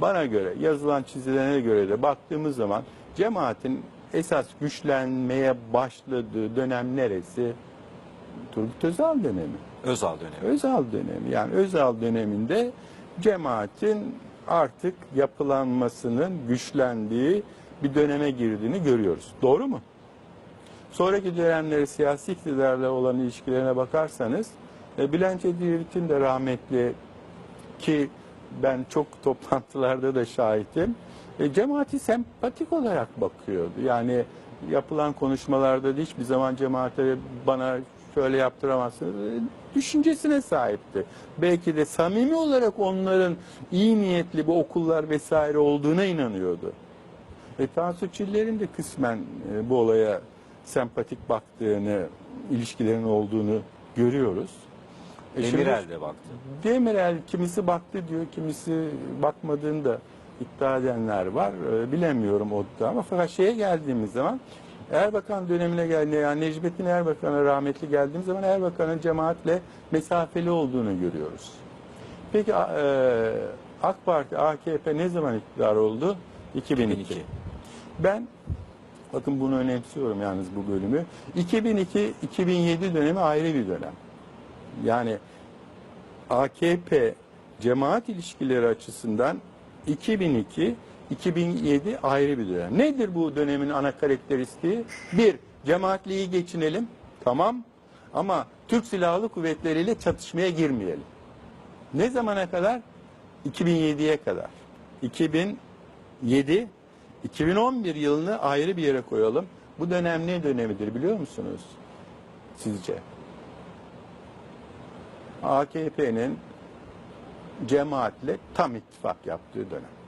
bana göre yazılan çizilene göre de baktığımız zaman cemaatin esas güçlenmeye başladığı dönem neresi? Turgut Özal dönemi. Özal dönemi. Özal dönemi. Yani Özal döneminde cemaatin artık yapılanmasının güçlendiği bir döneme girdiğini görüyoruz. Doğru mu? Sonraki dönemleri siyasi iktidarla olan ilişkilerine bakarsanız e, Bülent Ecevit'in de rahmetli ki ben çok toplantılarda da şahitim. E, cemaati sempatik olarak bakıyordu. Yani yapılan konuşmalarda da hiçbir zaman cemaate bana şöyle yaptıramazsınız e, düşüncesine sahipti. Belki de samimi olarak onların iyi niyetli bu okullar vesaire olduğuna inanıyordu. E, Tansu Çiller'in de kısmen e, bu olaya sempatik baktığını, ilişkilerin olduğunu görüyoruz. Demirel de baktı. Demirel kimisi baktı diyor, kimisi bakmadığını da iddia edenler var. Ee, bilemiyorum o da ama fakat şeye geldiğimiz zaman Erbakan dönemine geldiğinde yani Necmettin Erbakan'a rahmetli geldiğimiz zaman Erbakan'ın cemaatle mesafeli olduğunu görüyoruz. Peki e, AK Parti, AKP ne zaman iktidar oldu? 2002. 2002. Ben bakın bunu önemsiyorum yalnız bu bölümü. 2002-2007 dönemi ayrı bir dönem. Yani AKP cemaat ilişkileri açısından 2002 2007 ayrı bir dönem. Nedir bu dönemin ana karakteristiği? Bir, cemaatle iyi geçinelim. Tamam. Ama Türk Silahlı Kuvvetleri ile çatışmaya girmeyelim. Ne zamana kadar? 2007'ye kadar. 2007 2011 yılını ayrı bir yere koyalım. Bu dönem ne dönemidir biliyor musunuz? Sizce? AKP'nin cemaatle tam ittifak yaptığı dönem.